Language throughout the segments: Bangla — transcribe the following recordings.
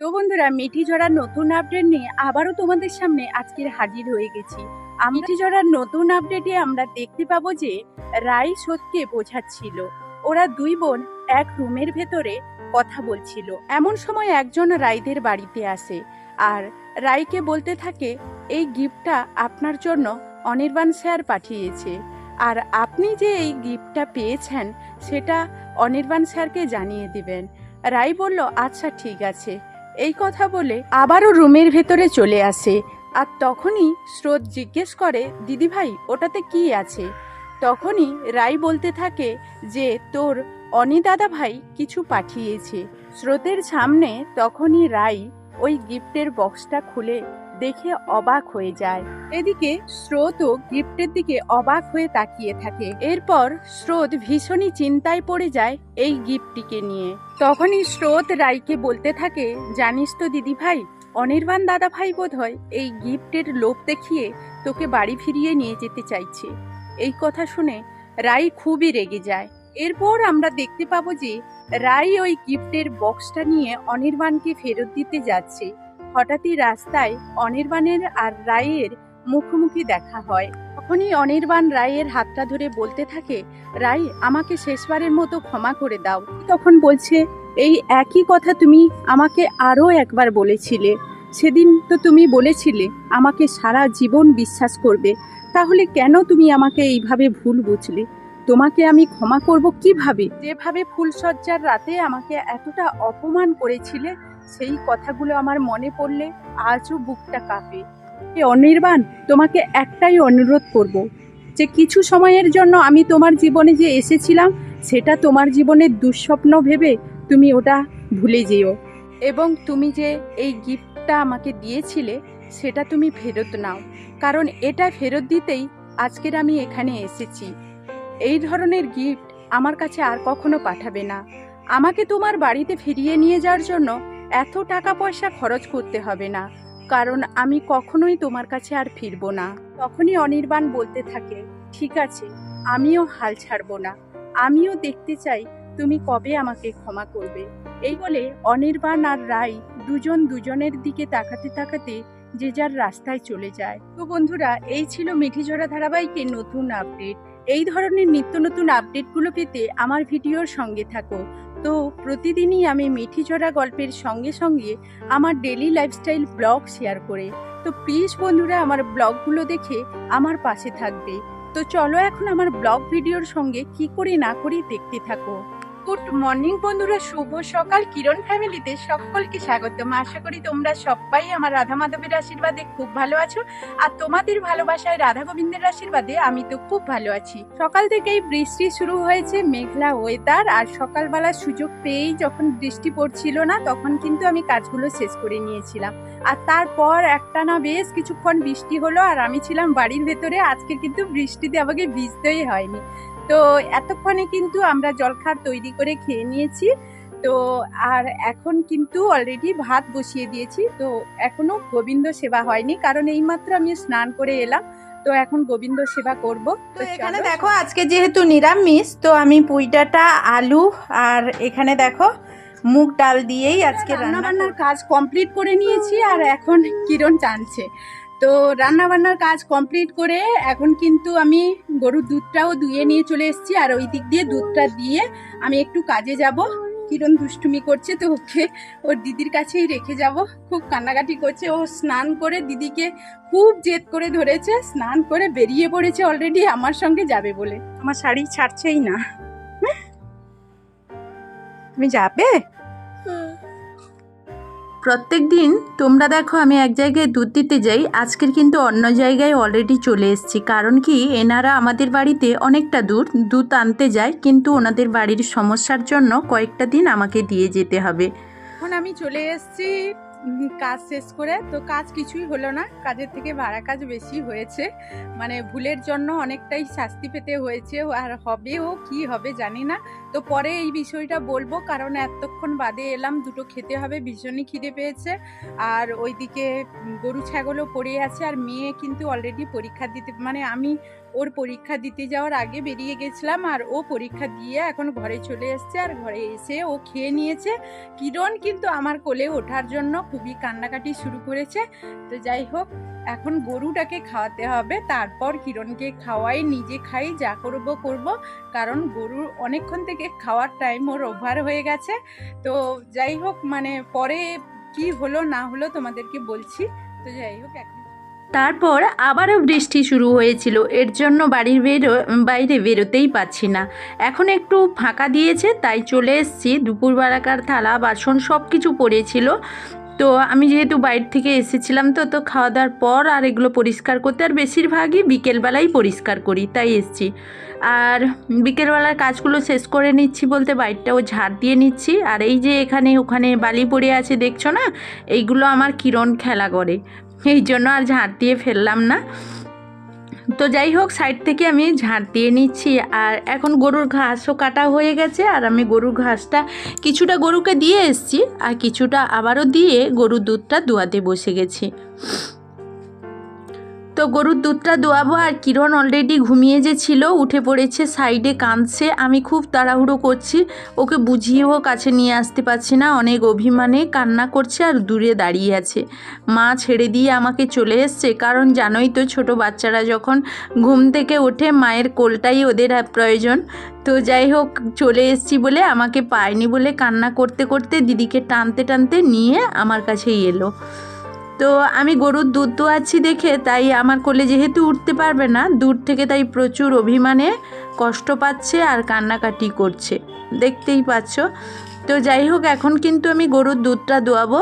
তো বন্ধুরা, মিঠি ঝরার নতুন আপডেট নিয়ে আবারও তোমাদের সামনে আজকের হাজির হয়ে গেছি। মিঠি ঝরার নতুন আপডেটে আমরা দেখতে পাবো যে রাই সোদকে বোঝাচ্ছিল। ওরা দুই বোন এক রুমের ভেতরে কথা বলছিল। এমন সময় একজন রাইদের বাড়িতে আসে আর রাইকে বলতে থাকে, এই গিফটটা আপনার জন্য অনির্বাণ স্যার পাঠিয়েছে। আর আপনি যে এই গিফটটা পেয়েছেন, সেটা অনির্বাণ স্যারকে জানিয়ে দিবেন। রাই বলল আচ্ছা ঠিক আছে। এই কথা বলে আবারও রুমের ভেতরে চলে আসে। আর তখনই স্রোত জিজ্ঞেস করে দিদিভাই ওটাতে কি আছে? তখনই রাই বলতে থাকে যে, তোর অনিদাদা ভাই কিছু পাঠিয়েছে। স্রোতের সামনে তখনই রাই ওই গিফটের বক্সটা খুলে দেখে অবাক হয়ে যায়। এদিকে স্রোতও গিফটের দিকে অবাক হয়ে তাকিয়ে থাকে। এরপর স্রোত ভীষণই চিন্তায় পড়ে যায় এই গিফটটিকে নিয়ে। তখনই স্রোত রাইকে বলতে থাকে, জানিস তো দিদি ভাই অনির্বাণ দাদা ভাই বোধ হয় এই গিফটের লোভ দেখিয়ে তোকে বাড়ি ফিরিয়ে নিয়ে যেতে চাইছে। এই কথা শুনে রাই খুবই রেগে যায়। এরপর আমরা দেখতে পাবো যে রাই ওই গিফটের বক্সটা নিয়ে অনির্বাণকে ফেরত দিতে যাচ্ছে। হঠাৎই রাস্তায় অনির্বাণের আর রায়ের মুখোমুখি দেখা হয়। তখনই অনির্বাণ রায়ের হাতটা ধরে বলতে থাকে রাই আমাকে শেষবারের মতো ক্ষমা করে দাও। তখন বলছে, এই একই কথা তুমি আমাকে আরও একবার বলেছিলে। সেদিন তো তুমি বলেছিলে, আমাকে সারা জীবন বিশ্বাস করবে। তাহলে কেন তুমি আমাকে এইভাবে ভুল বুঝলে? তোমাকে আমি ক্ষমা করব কীভাবে? যেভাবে ফুলসজ্জার রাতে আমাকে এতটা অপমান করেছিলে সেই কথাগুলো আমার মনে পড়লে আজও বুকটা কাঁপে। এ অনির্বাণ, তোমাকে একটাই অনুরোধ করব যে কিছু সময়ের জন্য আমি তোমার জীবনে যে এসেছিলাম, সেটা তোমার জীবনের দুঃস্বপ্ন ভেবে তুমি ওটা ভুলে যেও। এবং তুমি যে এই গিফটটা আমাকে দিয়েছিলে, সেটা তুমি ফেরত নাও। কারণ এটা ফেরত দিতেই আজকের আমি এখানে এসেছি। এই ধরনের গিফট আমার কাছে আর কখনো পাঠাবে না। আমাকে তোমার বাড়িতে ফিরিয়ে নিয়ে যাওয়ার জন্য এত টাকা পয়সা খরচ করতে হবে না, কারণ আমি কখনোই তোমার কাছে আর ফিরবো না। তখনই অনির্বাণ বলতে থাকে, ঠিক আছে, আমিও হাল ছাড়বো না। আমিও দেখতে চাই তুমি কবে আমাকে ক্ষমা করবে। এই বলে অনির্বাণ আর রাই দুজন দুজনের দিকে তাকাতে তাকাতে যে যার রাস্তায় চলে যায়। তো বন্ধুরা, এই ছিল মিঠিঝরা ধারাবাহিকের নতুন আপডেট। এই ধরনের নিত্য নতুন আপডেটগুলো পেতে আমার ভিডিওর সঙ্গে থাকো। তো প্রতিদিনই আমি মিঠিঝরা গল্পের সঙ্গে সঙ্গে আমার ডেলি লাইফস্টাইল ব্লগ শেয়ার করে। তো প্লিজ বন্ধুরা, আমার ব্লগগুলো দেখে আমার পাশে থাকবে। তো চলো এখন আমার ব্লগ ভিডিওর সঙ্গে কি করে না করি দেখতে থাকো। গুড মর্নিং বন্ধুরা, শুভ সকাল। কিরণ ফ্যামিলিতে সকলকে স্বাগতম। আশা করি তোমরা সবাই আমার রাধা মাধবের আশীর্বাদে খুব ভালো আছো। আর তোমাদের ভালোবাসায় রাধা গোবিন্দের আশীর্বাদে আমি তো খুব ভালো আছি। সকাল থেকেই বৃষ্টি শুরু হয়েছে, মেঘলা ওয়েদার আর সকালবেলা সুযোগ পেয়েই যখন বৃষ্টি পড়ছিল না, তখন কিন্তু আমি কাজগুলো শেষ করে নিয়েছিলাম। আর তারপর একটা না বেশ কিছুক্ষণ বৃষ্টি হলো, আর আমি ছিলাম বাড়ির ভেতরে। আজকে কিন্তু বৃষ্টিতে আমাকে ভিজতেই হয়নি। তো এতক্ষণে কিন্তু আমরা জলখার তৈরি করে খেয়ে নিয়েছি। তো আর এখন কিন্তু অলরেডি ভাত বসিয়ে দিয়েছি। তো এখনও গোবিন্দ সেবা হয়নি কারণ এইমাত্র আমি স্নান করে এলাম। তো এখন গোবিন্দ সেবা করব। তো এখানে দেখো আজকে যেহেতু নিরামিষ তো আমি পুইডাটা আলু আর এখানে দেখো মুগ ডাল দিয়েই আজকে রান্না বান্নার কাজ কমপ্লিট করে নিয়েছি আর এখন কিরণ টানছে। তো রান্না বান্নার কাজ কমপ্লিট করে এখন কিন্তু আমি গরুর দুধটাও ধুয়ে নিয়ে চলে এসেছি। আর ওই দিক দিয়ে দুধটা দিয়ে আমি একটু কাজে যাব। কিরণ দুষ্টুমি করছে তো ওকে ওর দিদির কাছেই রেখে যাব। খুব কান্নাকাটি করছে। ও স্নান করে দিদিকে খুব জেদ করে ধরেছে। স্নান করে বেরিয়ে পড়েছে অলরেডি আমার সঙ্গে যাবে বলে। আমার শাড়ি ছাড়ছেই না। তুমি যাবে? প্রত্যেক দিন তোমরা দেখো আমি এক জায়গায় দুধ দিতে যাই, আজকের কিন্তু অন্য জায়গায় অলরেডি চলে এসেছি। কারণ কি? এনারা আমাদের বাড়িতে অনেকটা দূর, দুধ আনতে যায়, কিন্তু ওনাদের বাড়ির সমস্যার জন্য কয়েকটা দিন আমাকে দিয়ে যেতে হবে। এখন আমি চলে এসেছি কাজ শেষ করে তো কাজ কিছুই হলো না। কাজের থেকে ভাড়া কাজ বেশি হয়েছে। মানে ভুলের জন্য অনেকটাই শাস্তি পেতে হয়েছে। আর হবেও কি হবে জানি না। তো পরে এই বিষয়টা বলব কারণ এতক্ষণ বাদে এলাম, দুটো খেতে হবে, ভীষণই খিদে পেয়েছে। আর ওইদিকে গরু, ছাগলও পড়ে আছে। আর মেয়ে কিন্তু অলরেডি পরীক্ষা দিতে মানে আমি ওর পরীক্ষা দিতে যাওয়ার আগে বেরিয়ে গেছিলাম আর ও পরীক্ষা দিয়ে এখন ঘরে চলে এসছে আর ঘরে এসে ও খেয়ে নিয়েছে। কিরণ কিন্তু আমার কোলে ওঠার জন্য খুবই কান্নাকাটি শুরু করেছে। তো যাই হোক, এখন গরুটাকে খাওয়াতে হবে। তারপর কিরণকে খাওয়াই, নিজে খাই, যা করব করব। কারণ গরুর অনেকক্ষণ থেকে খাওয়ার টাইম ওর ওভার হয়ে গেছে। তো যাই হোক মানে পরে কি হলো না হলো তোমাদেরকে বলছি। তো যাই হোক, এখন তারপর আবারও বৃষ্টি শুরু হয়েছিল। এর জন্য বাড়ির বেরো, বাইরে বেরোতেই পাচ্ছি না। এখন একটু ফাঁকা দিয়েছে, তাই চলে এসেছি। দুপুরবেলাকার থালা, বাসন সব কিছু পড়েছিল। তো আমি যেহেতু বাইরে থেকে এসেছিলাম তো তো খাওয়া দাওয়ার পর আর এগুলো পরিষ্কার করতে, আর বেশিরভাগই বিকেলবেলাই পরিষ্কার করি, তাই এসছি। আর বিকেলবেলার কাজগুলো শেষ করে নিচ্ছি বলতে বাইরটাও ঝাড় দিয়ে নিচ্ছি। আর এই যে এখানে, ওখানে বালি পড়ে আছে, দেখছ না? এইগুলো আমার কিরণ খেলা করে। এই জন্য আর ঝাঁট দিয়ে ফেললাম না। তো যাই হোক সাইড থেকে আমি ঝাঁট দিয়ে নিচ্ছি। আর এখন গরুর ঘাসও কাটা হয়ে গেছে। আর আমি গরুর ঘাসটা কিছুটা গরুকে দিয়ে এসছি, আর কিছুটা আবারও দিয়ে গরুর দুধটা দোয়াতে বসে গেছি। তো গরুর দুধটা দোয়াবো আর কিরণ অলরেডি ঘুমিয়ে যে ছিল, উঠে পড়েছে সাইডে কাঁদছে। আমি খুব তাড়াহুড়ো করছি, ওকে বুঝিয়েও কাছে নিয়ে আসতে পারছি না। অনেক অভিমানে কান্না করছে আর দূরে দাঁড়িয়ে আছে। মা ছেড়ে দিয়ে আমাকে চলে এসছে, কারণ জানোই তো ছোট বাচ্চারা যখন ঘুম থেকে ওঠে, মায়ের কোলটাই ওদের প্রয়োজন। তো যাই হোক, চলে এসছি বলে আমাকে পায়নি বলে কান্না করতে করতে দিদিকে টানতে টানতে নিয়ে আমার কাছেই এলো। তো আমি গরুর দুধ দোয়াচ্ছি দেখে, তাই আমার কোলে যেহেতু উঠতে পারবে না, দূর থেকে তাই প্রচুর অভিমানে কষ্ট পাচ্ছে আর কান্নাকাটি করছে। দেখতেই পাচ্ছ। তো যাই হোক, এখন কিন্তু আমি গরুর দুধটা দোয়াবো।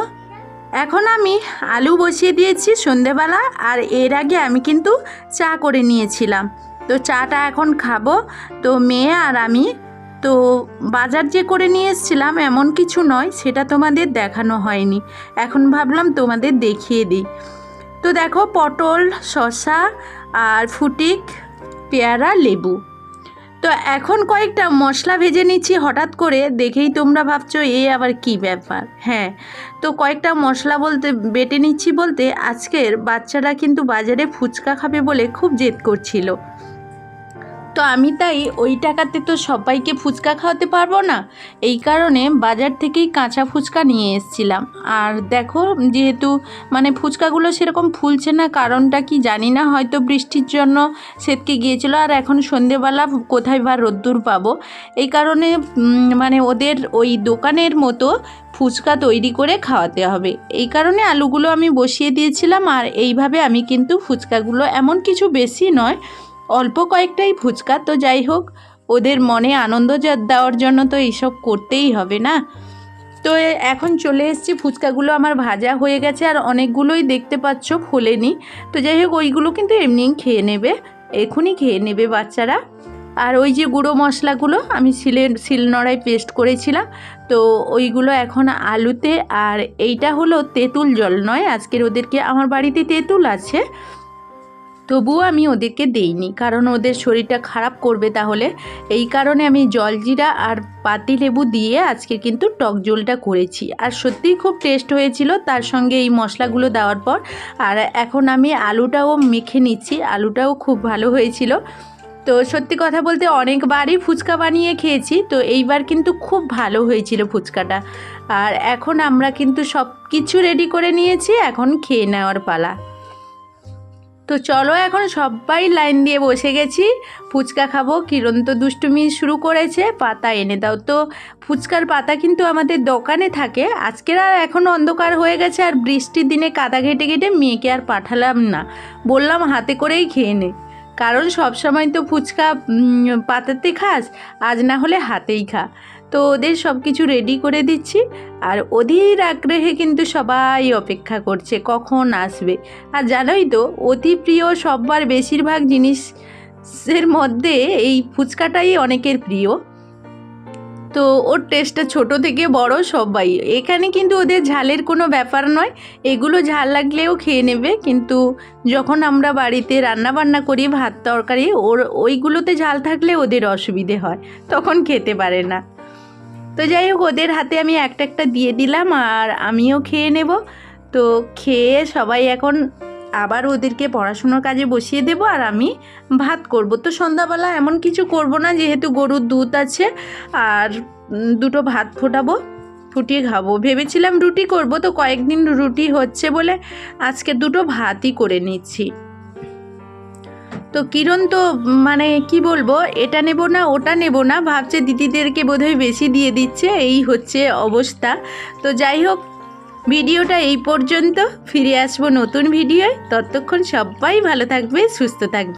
এখন আমি আলু বসিয়ে দিয়েছি সন্ধেবেলা, আর এর আগে আমি কিন্তু চা করে নিয়েছিলাম। তো চাটা এখন খাব। তো মেয়ে আর আমি তো বাজার যে করে নিয়ে এসেছিলাম এমন কিছু নয়, সেটা তোমাদের দেখানো হয়নি। এখন ভাবলাম তোমাদের দেখিয়ে দিই। তো দেখো, পটল, শসা আর ফুটিক, পেয়ারা, লেবু। তো এখন কয়েকটা মশলা ভেজে নিচ্ছি হঠাৎ করে, দেখেই তোমরা ভাবছ এ আবার কি ব্যাপার। হ্যাঁ তো কয়েকটা মশলা বলতে, বেটে নিচ্ছি বলতে, আজকের বাচ্চারা কিন্তু বাজারে ফুচকা খাবে বলে খুব জেদ করছিল। তো আমি তাই ওই টাকাতে তো সবাইকে ফুচকা খাওয়াতে পারব না। এই কারণে বাজার থেকেই কাঁচা ফুচকা নিয়ে এসেছিলাম। আর দেখো, যেহেতু মানে ফুচকাগুলো সেরকম ফুলছে না, কারণটা কি জানি না, হয়তো বৃষ্টির জন্য সেতকে গিয়েছিল। আর এখন সন্ধেবেলা কোথায় বা রোদ্দুর পাবো? এই কারণে মানে ওদের ওই দোকানের মতো ফুচকা তৈরি করে খাওয়াতে হবে। এই কারণে আলুগুলো আমি বসিয়ে দিয়েছিলাম, আর এইভাবে আমি কিন্তু ফুচকাগুলো এমন কিছু বেশি নয় অল্প কয়েকটাই ফুচকা তো যাই হোক, ওদের মনে আনন্দ দেওয়ার জন্য তো এইসব করতেই হবে না? তো এখন চলে এসেছি, ফুচকাগুলো আমার ভাজা হয়ে গেছে আর অনেকগুলোই দেখতে পাচ্ছ ফোলেনি। তো যাই হোক, ওইগুলো কিন্তু এমনিই খেয়ে নেবে এখনই খেয়ে নেবে বাচ্চারা। আর ওই যে গুঁড়ো মশলাগুলো, আমি শিলে, শিলনোড়ায় পেস্ট করেছিলাম। তো ওইগুলো এখন আলুতে, আর এইটা হলো তেঁতুল জল, নয়? আজকের ওদেরকে, আমার বাড়িতে তেঁতুল আছে। তবুও আমি ওদেরকে দেইনি, কারণ ওদের শরীরটা খারাপ করবে তাহলে। এই কারণে আমি জলজিরা আর পাতি লেবু দিয়ে আজকে কিন্তু টক জলটা করেছি। আর সত্যিই খুব টেস্ট হয়েছিল তার সঙ্গে এই মশলাগুলো দেওয়ার পর। আর এখন আমি আলুটাও মেখে নিচ্ছি, আলুটাও খুব ভালো হয়েছিল। তো সত্যি কথা বলতে অনেকবারই ফুচকা বানিয়ে খেয়েছি, তো এইবার কিন্তু খুব ভালো হয়েছিল ফুচকাটা। আর এখন আমরা কিন্তু সব কিছু রেডি করে নিয়েছি, এখন খেয়ে নেওয়ার পালা। তো চলো এখন সবাই লাইন দিয়ে বসে গেছি। ফুচকা খাব। কিরণ তো দুষ্টুমি শুরু করেছে, পাতা এনে দাও। তো ফুচকার পাতা কিন্তু আমাদের দোকানে থাকে। আজকের আর এখন অন্ধকার হয়ে গেছে আর বৃষ্টির দিনে কাদা ঘেটে ঘেটে মেয়েকে আর পাঠালাম না। বললাম হাতে করেই খেয়ে নে। কারণ সব সময় তো ফুচকা পাতাতে খাস, আজ না হলে হাতেই খা। তো ওদের সব কিছু রেডি করে দিচ্ছি। আর অধীর আগ্রহে কিন্তু সবাই অপেক্ষা করছে, কখন আসবে। আর জানোই তো, অতি প্রিয় সববার বেশিরভাগ জিনিসের মধ্যে এই ফুচকাটাই অনেকের প্রিয়। তো ওর টেস্টটা ছোট থেকে বড় সবাই এখানে কিন্তু ওদের ঝালের কোনো ব্যাপার নয়। এগুলো ঝাল লাগলেও খেয়ে নেবে। কিন্তু যখন আমরা বাড়িতে রান্না বান্না করি, ভাত, তরকারি, ওর ওইগুলোতে ঝাল থাকলে ওদের অসুবিধে হয়। তখন খেতে পারে না। তো যাই হোক, ওদের হাতে আমি একটা একটা দিয়ে দিলাম আর আমিও খেয়ে নেব। তো খেয়ে সবাই এখন আবার ওদেরকে পড়াশুনোর কাজে বসিয়ে দেবো আর আমি ভাত করব। তো সন্ধ্যাবেলা এমন কিছু করব না, যেহেতু গরুর দুধ আছে আর দুটো ভাত ফোটাবো ফুটিয়ে খাব। ভেবেছিলাম রুটি করব, তো কয়েকদিন রুটি হচ্ছে বলে আজকে দুটো ভাতই করে নিচ্ছি। তো কিরণ তো মানে কি বলব, এটা নেব না, ওটা নেব না, ভাবছে দিদিদেরকে বোধহয় বেশি দিয়ে দিচ্ছে, এই হচ্ছে অবস্থা। তো যাই হোক, ভিডিওটা এই পর্যন্ত, ফিরে আসব নতুন ভিডিওয়, ততক্ষণ সবাই ভালো থাকবে, সুস্থ থাকবে।